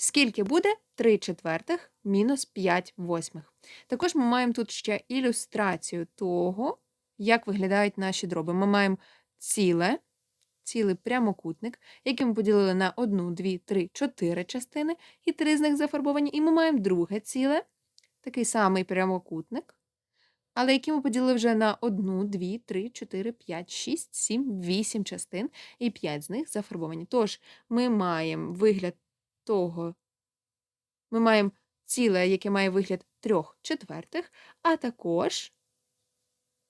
Скільки буде 3 четвертих мінус 5 восьмих. Також ми маємо тут ще ілюстрацію того, як виглядають наші дроби. Ми маємо ціле, цілий прямокутник, який ми поділили на 1, 2, 3, 4 частини, і три з них зафарбовані. І ми маємо друге ціле, такий самий прямокутник, але який ми поділили вже на 1, 2, 3, 4, 5, 6, 7, 8 частин, і 5 з них зафарбовані. Тож ми маємо вигляд того, ми маємо ціле, яке має вигляд 3 четвертих, а також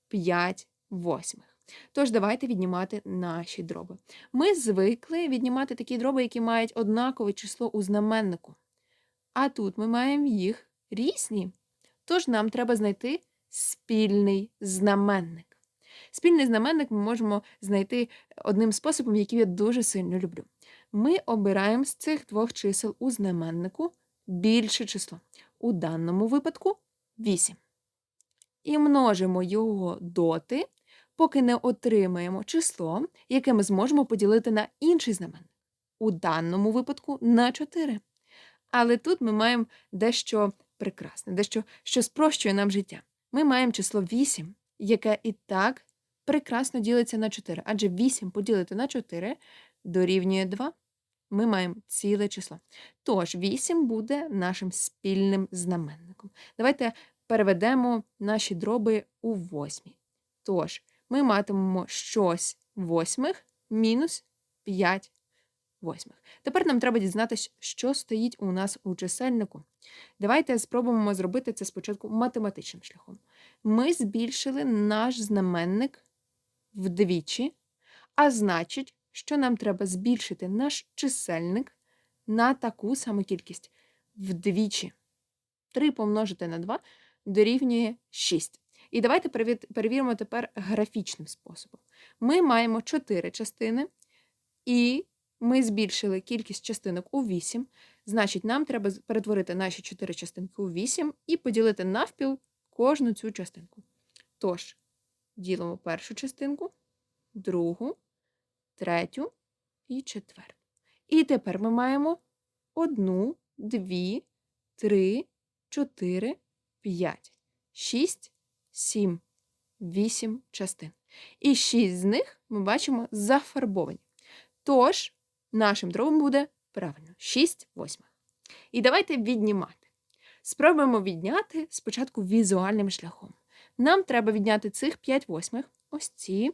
5 восьмих. Тож давайте віднімати наші дроби. Ми звикли віднімати такі дроби, які мають однакове число у знаменнику. А тут ми маємо їх різні. Тож нам треба знайти спільний знаменник. Спільний знаменник ми можемо знайти одним способом, який я дуже сильно люблю. Ми обираємо з цих двох чисел у знаменнику більше число. У даному випадку 8. І множимо його доти, поки не отримаємо число, яке ми зможемо поділити на інший знаменник. У даному випадку на 4. Але тут ми маємо дещо прекрасне, дещо, що спрощує нам життя. Ми маємо число 8, яке і так прекрасно ділиться на 4, адже 8 поділити на 4 дорівнює 2. Ми маємо ціле число. Тож 8 буде нашим спільним знаменником. Давайте переведемо наші дроби у восьмі. Тож, ми матимемо щось восьмих мінус 5 восьмих. Тепер нам треба дізнатися, що стоїть у нас у чисельнику. Давайте спробуємо зробити це спочатку математичним шляхом. Ми збільшили наш знаменник вдвічі, а значить, що нам треба збільшити наш чисельник на таку саму кількість вдвічі. 3 помножити на 2 дорівнює 6. І давайте перевіримо тепер графічним способом. Ми маємо 4 частини, і ми збільшили кількість частинок у 8. Значить, нам треба перетворити наші 4 частинки у 8 і поділити навпіл кожну цю частинку. Тож, ділимо першу частинку, другу, третю і четверту. І тепер ми маємо одну, дві, три, чотири, п'ять, шість, сім, вісім частин. І шість з них ми бачимо зафарбовані. Тож, нашим дробом буде правильно 6 восьмих. І давайте віднімати. Спробуємо відняти спочатку візуальним шляхом. Нам треба відняти цих 5 восьмих, ось ці,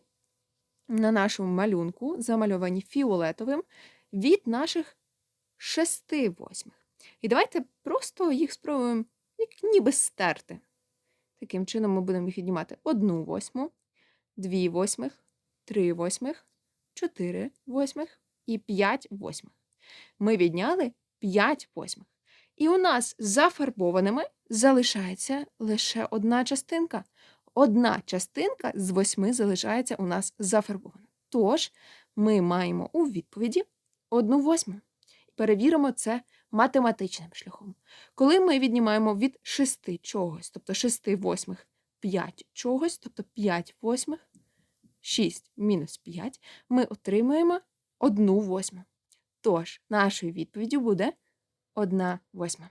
на нашому малюнку, замальовані фіолетовим, від наших 6 восьмих. І давайте просто їх спробуємо як ніби стерти. Таким чином ми будемо їх віднімати 1 восьму, 2 восьмих, 3 восьмих, 4 восьмих і 5 восьмих. Ми відняли 5 восьмих. І у нас зафарбованими залишається лише одна частинка. Одна частинка з восьми залишається у нас зафарбована. Тож ми маємо у відповіді одну восьму. Перевіримо це математичним шляхом. Коли ми віднімаємо від 6 чогось, тобто 6 восьмих 5 чогось, тобто 5 восьмих, 6 мінус 5, ми отримуємо 1 восьму. Тож, нашою відповіддю буде 1 восьма.